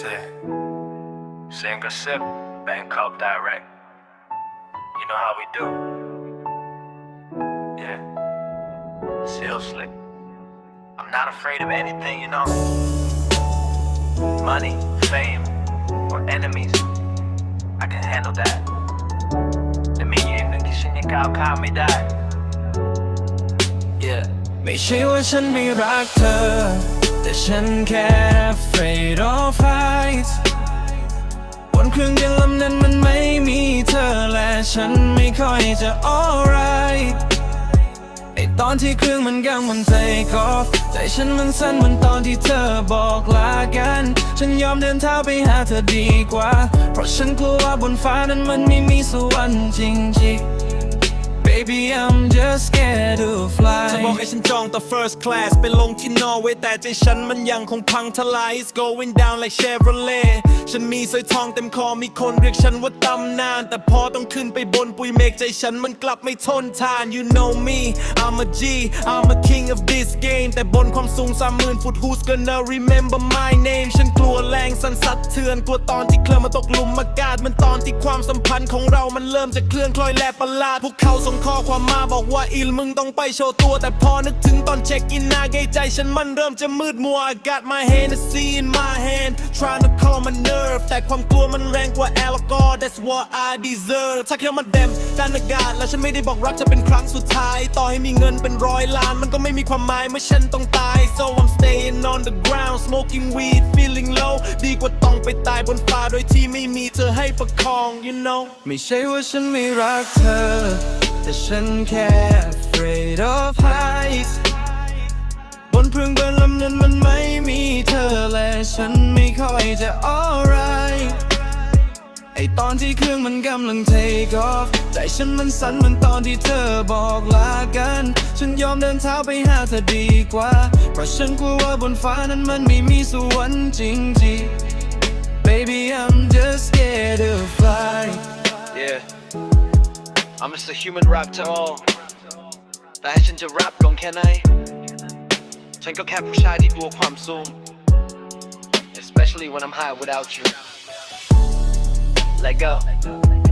Say, sing a sip, Bangkok direct. You know how we do. Yeah, still slick. I'm not afraid of anything, you know. Money, fame, or enemies. I can handle that. แต่มีอย่างหนึ่งที่ฉันยังก้าวข้ามไม่ได้ Yeah. ไม่ใช่ว่าฉันไม่รักเธอ แต่ฉันแค่ afraid of heights บนเครื่องบินลำนั้นมันไม่มีเธอและฉันไม่ค่อยจะ alright ไอตอนที่เครื่องมันกำลัง take off ใจฉันมันสั่นมือนตอนที่เธอบอกลากัน ฉันยอมเดินเท้าไปหาเธอดีกว่า เพราะฉันกลัวว่าบนฟ้านั้นมันไม่มีสวรรค์จริงๆ Baby I'm just scared to fly จะบอกให้ฉันจองต่อ first class ไปลงที่นอร์เวย์แต่ใจฉันมันยังคงพังทลาย It's going down like Chevrolet ฉันมีสร้อยทองเต็มคอมีคนเรียกฉันว่าตำนาน แต่พอต้องขึ้นไปบนปุยเมฆใจฉันมันกลับไม่ทนทาน You know me I'm a G I'm a king of this game แต่บนความสูงสามหมื่นฟุต Who's gonna remember my name ฉันกลัว สั่นสะเทือนกลัวตอนที่เคลื่อนมาตกหลุมอากาศมันตอนที่ความสัมพันธ์ของเรามันเริ่มจะเคลื่อนคล้อยแลประหลาดพวกเขาส่งข้อความมาบอกว่าอิลมึงต้องไปโชว์ตัว แต่พอนึกถึงตอนเช็คอินหน้าเกยใจฉันมันเริ่มจะมืดมัว I got my Hennessy in my hand trying to calm my nerve แต่ความกลัวมันแรงกว่าแอลกอ that's what I deserve ถ้าแค่มาเดมด้านอากาศแล้วฉันไม่ได้บอกรักจะเป็นครั้งสุดท้าย ต่อให้มีเงินเป็นร้อยล้านมันก็ไม่มีความหมายเมื่อฉันต้องตาย so I'm the ground smoking weed feeling low ดีกว่าต้องไปตายบนฟ้าโดยที่ไม่มีเธอให้ประคอง you know ไม่ใช่ว่าฉันไม่รักเธอ แต่ฉันแค่ afraid of heights บนเครื่องบนลำนั้นมันไม่มีเธอและฉันไม่ค่อยจะ alright ตอนที่เครื่องมันกำลัง take off ใจฉันมันสั่นเหมือนตอนที่เธอบอกลากัน ฉันยอมเดินเท้าไปหาเธอดีกว่า เพราะฉันกลัวว่าบนฟ้านั้นมันไม่มีสวรรค์จริงๆ Baby I'm just scared to fly Yeah I'm just a human rap to all แต่ให้ฉันจะแรปลงแค่ไหน ฉันก็แค่ผู้ชายที่กลัวความสูง especially when I'm high without you Let go